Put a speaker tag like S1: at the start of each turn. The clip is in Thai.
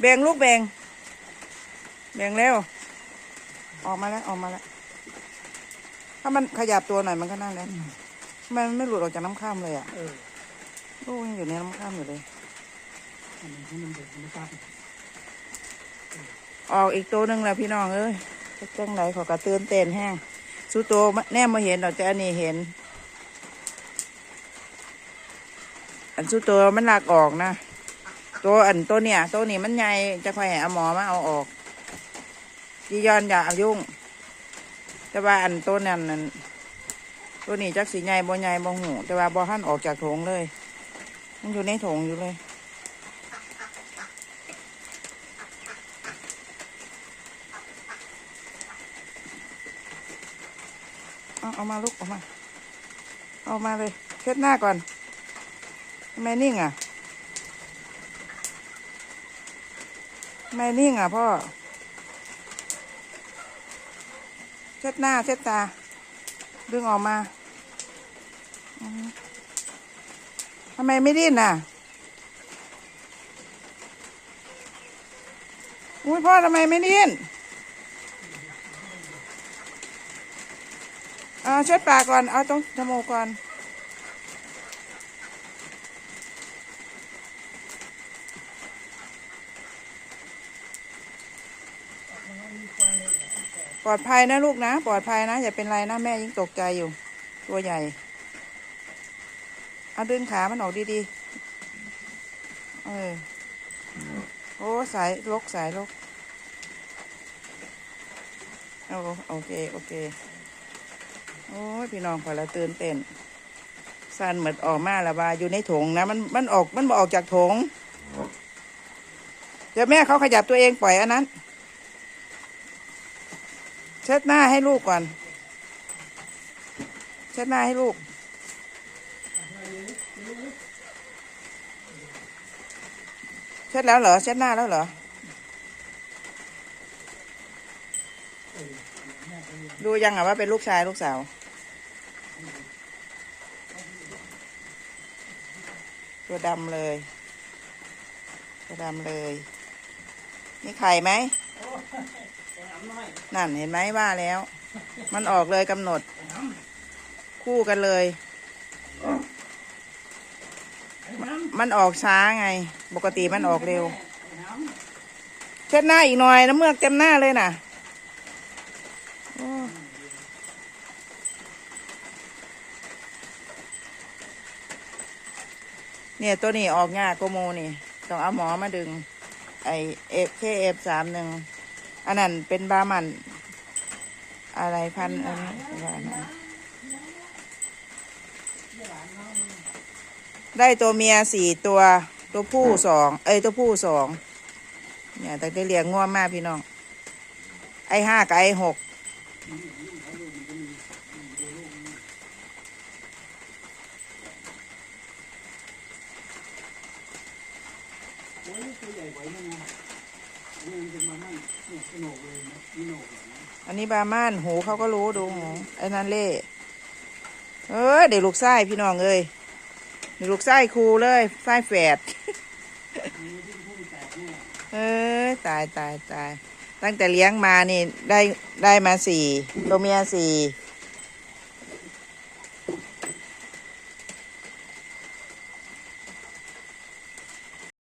S1: แบ่
S2: งลูกแบ่ง แบ่งเร็วออกมาแล้วออกมาแล้ว ถ้ามันขยับตัวหน่อยมันก็นั่นแล้วมันไม่หลุดออกจากน้ำข้ามเลยอะลูกยังอยู่ในน้ำข้ามอยู่เลย
S1: อ
S2: อกอีกตัวหนึ่งแล้วพี่น้องเอ้ยจะจังไหนขอกระตือนเต้นแห้งสู้ตัวแน่มาเห็นดอกแต่อันนี้เห็น อันสู้ตัวมันหลากออกนะ ตัวอันตัวเนี่ยตัวนี้มันใหญ่จะคอยให้เอาหมอมาเอาออกจียอนอย่าเอายุ่ง แต่ว่าอันตัวนั้นนั่นตัวนี้จักสีใหญ่บ่ใหญ่บ่หูแต่ว่าบ่หันออกจากถงเลย มันอยู่ในถงอยู่เลยเอาเอามาลูกออกมา เอามาเลยเช็ดหน้าก่อนทำไมนิ่งอะทำ ไมนิ่งอะพ่อ เช็ดหน้า เช็ดตา ดึงออกมาทำไมไม่ดิ้นน่ะ อุ้ยพ่อทำไมไม่ดิ้นเอาเช็ดปากก่อน เอาตรงจมูกก่อน ลอดภัยนะลูกนะ ปลอดภัยนะ อย่าเป็นไรนะ แม่ยิ่งตกใจอยู่ ตัวใหญ่ เอาดึงขามันออกดีๆ เออ โอ้สายลกสายลกเอโอเค โอเค โอ้ยพี่น้องขอละตื่นเต้นสันเหมือนออกมาละบาอยู่ในถงนะ มันมันออกมันบออกจากถงเดี๋ยวแม่เขาขยับตัวเองปล่อยอันนั้น เช็ดหน้าให้ลูกก่อน เช็ดหน้าให้ลูก เช็ดแล้วเหรอ เช็ดหน้าแล้วเหรอ ดูยังอะว่าเป็นลูกชายลูกสาวตัวดำเลย ตัวดำเลยนี่ไข่ไหม นั่นเห็นไหมว่าแล้ว มันออกเลยกำหนด คู่กันเลย มันออกช้าไง ปกติมันออกเร็ว เช็ดหน้าอีกหน่อยน้ำเมือกเต็มหน้าเลยน่ะเนี่ยตัวนี้ออกยากโกโมนี่ ต้องเอาหมอมาดึง ไอเอฟเคเอฟสามหนึ่ง อันนั้นเป็นบามัน อะไรพันอันนี้นนได้ตัวเมียสี่ตัวตัวผู้สองเอ้ยตัวผู้สองเนี่ยแต่ได้เลี้ยงง่วมากพี่น้อง ไอห้ากับไอหก
S1: โอ้ยตัวใหญ่กว่านี่นะ นี่มันเป็นมานั่งเนี่ยโหนกเลยนะนี่โหนกเลยนะ
S2: อันนี้บาม่านหูเขาก็รู้ดูหูไอ้นั่นเล่เอ้ยเดี๋ยวลูกไส้พี่น้องเอ้ยเดี๋ยวลูกไส้ครูเลยไส้แฝด
S1: มีที่พุ่งแตกแน่
S2: เอ้ยตายตายตายตั้งแต่เลี้ยงมานี่ได้ได้มาสี่ตัวเมียสี่